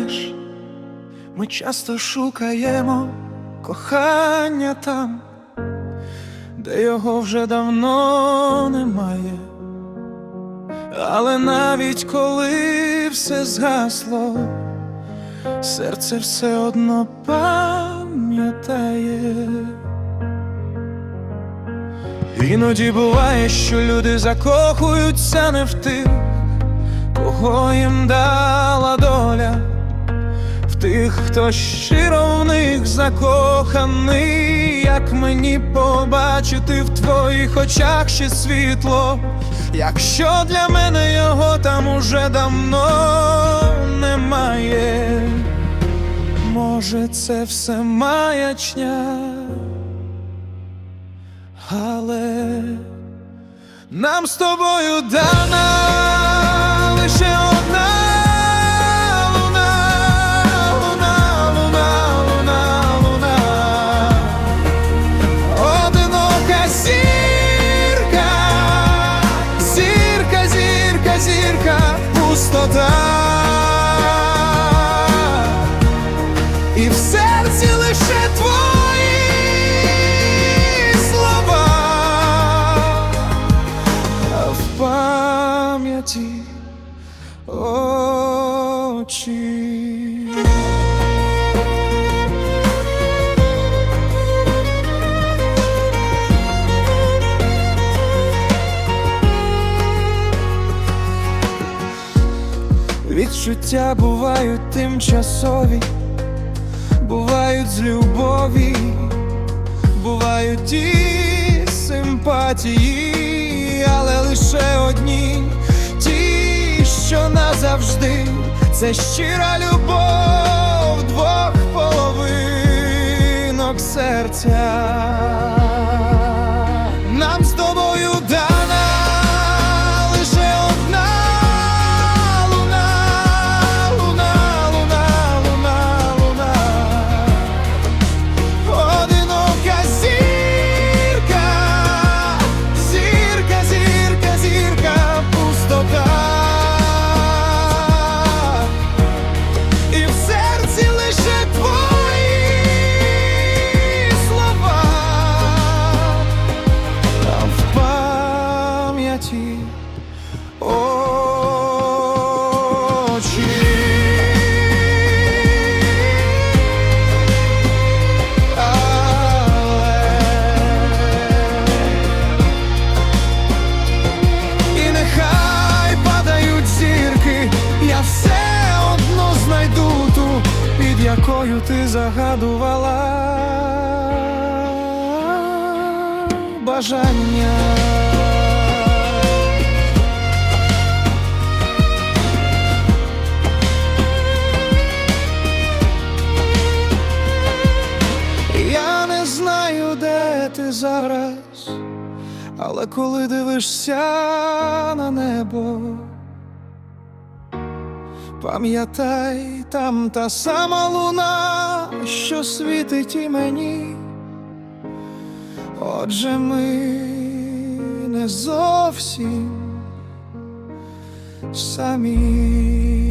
знаєш, ми часто шукаємо кохання там, де його вже давно немає. Але навіть коли все згасло, серце все одно пам'ятає. Іноді буває, що люди закохуються не в тих, кого їм дала доля, тих, хто щиро в них закоханий, як мені побачити в твоїх очах ще світло, якщо для мене його там уже давно немає, може, це все маячня. Але нам з тобою дана пустота. І в серці лише твої слова, а в пам'яті очі. Відчуття бувають тимчасові, бувають з любові, бувають і симпатії, але лише одні, ті, що назавжди, це щира любов двох половинок серця. Пам'яті очі. І нехай падають зірки, я все одно знайду під якою ти загадувала бажання. Не знаю, де ти зараз, але коли дивишся на небо, пам'ятай, там та сама луна, що світить і мені. Отже, ми не зовсім самі.